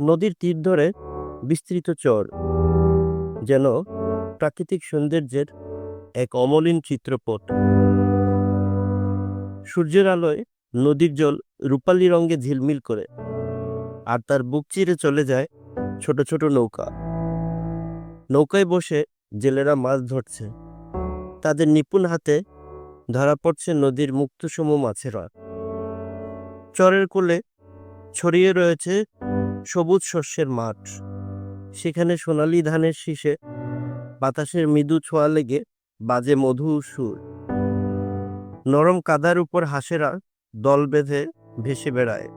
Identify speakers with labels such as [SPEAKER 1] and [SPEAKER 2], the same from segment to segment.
[SPEAKER 1] নদীর তীর ধরে বিস্তৃত চর, যেন প্রাকৃতিক সৌন্দর্যের এক অমলিন চিত্রপট। সূর্যের আলোয় নদীর জল রূপালী রঙে ঝিলমিল করে, আর তার বুক চিরে চলে যায় ছোট ছোট নৌকা। নৌকায় বসে জেলেরা মাছ ধরছে। তাদের নিপুণ হাতে ধরা পড়ছে নদীর মুক্তসম মাছেরা চরের কোলে ছড়িয়ে রয়েছে সবুজ শস্যের মাঠ। সেখানে সোনালি ধানের শীষে বাতাসের মৃদু ছোঁয়া লেগে বাজে মধু সুর। নরম কাদার উপর হাঁসেরা দল বেঁধে ভেসে বেড়ায়,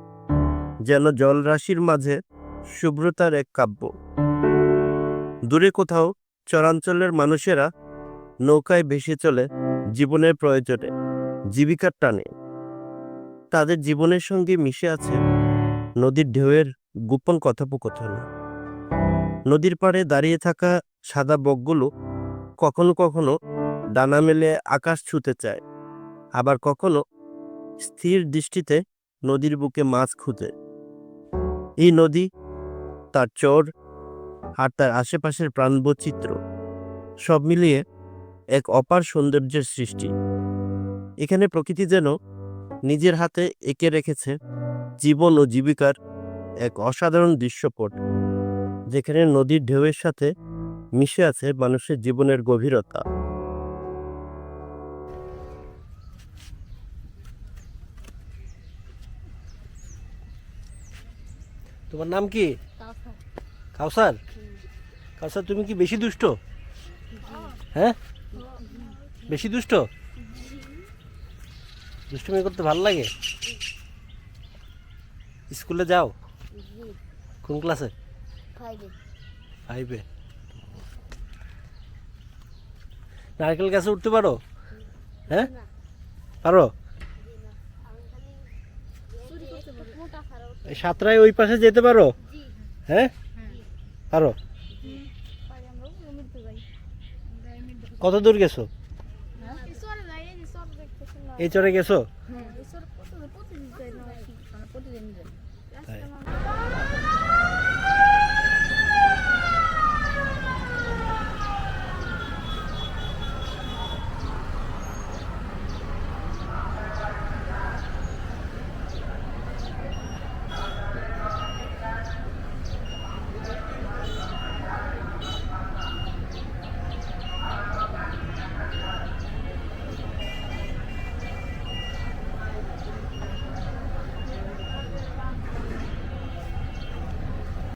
[SPEAKER 1] যেন জলরাশির মাঝে শুভ্রতার এক কাব্য। দূরে কোথাও চরাঞ্চলের মানুষেরা নৌকায় ভেসে চলে জীবনের প্রয়োজনে, জীবিকার টানে। তাদের জীবনের সঙ্গে মিশে আছে নদীর ঢেউয়ের গোপন কথোপকথন। নদীর পাড়ে দাঁড়িয়ে থাকা সাদা বকগুলো কখনো কখনো ডানা মেলে আকাশ ছুঁতে চায়, আবার কখনো স্থির দৃষ্টিতে নদীর বুকে মাছ খুঁজে এই নদী তার চর আর তার আশেপাশের প্রাণবৈচিত্র্য সব মিলিয়ে এক অপার সৌন্দর্যের সৃষ্টি। এখানে প্রকৃতি যেন নিজের হাতে এঁকে রেখেছে জীবন ও জীবিকার এক অসাধারণ দৃশ্যপট যেখানে নদীর ঢেউয়ের সাথে মিশে আছে মানুষের জীবনের গভীরতা। তোমার নাম কি? কাউসার। কাউসার? তুমি কি বেশি দুষ্ট? হ্যাঁ? বেশি দুষ্ট? দুষ্টুমি করতে ভালো লাগে? স্কুলে যাও। কোন ক্লাসে? ফাইভে নারকেল গাছে উঠতে পারো? হ্যাঁ? পারো? এই সাতটায় ওই পাশে যেতে পারো? হ্যাঁ? পারো? কত দূর গেছো? এই চরে গেছো? 对。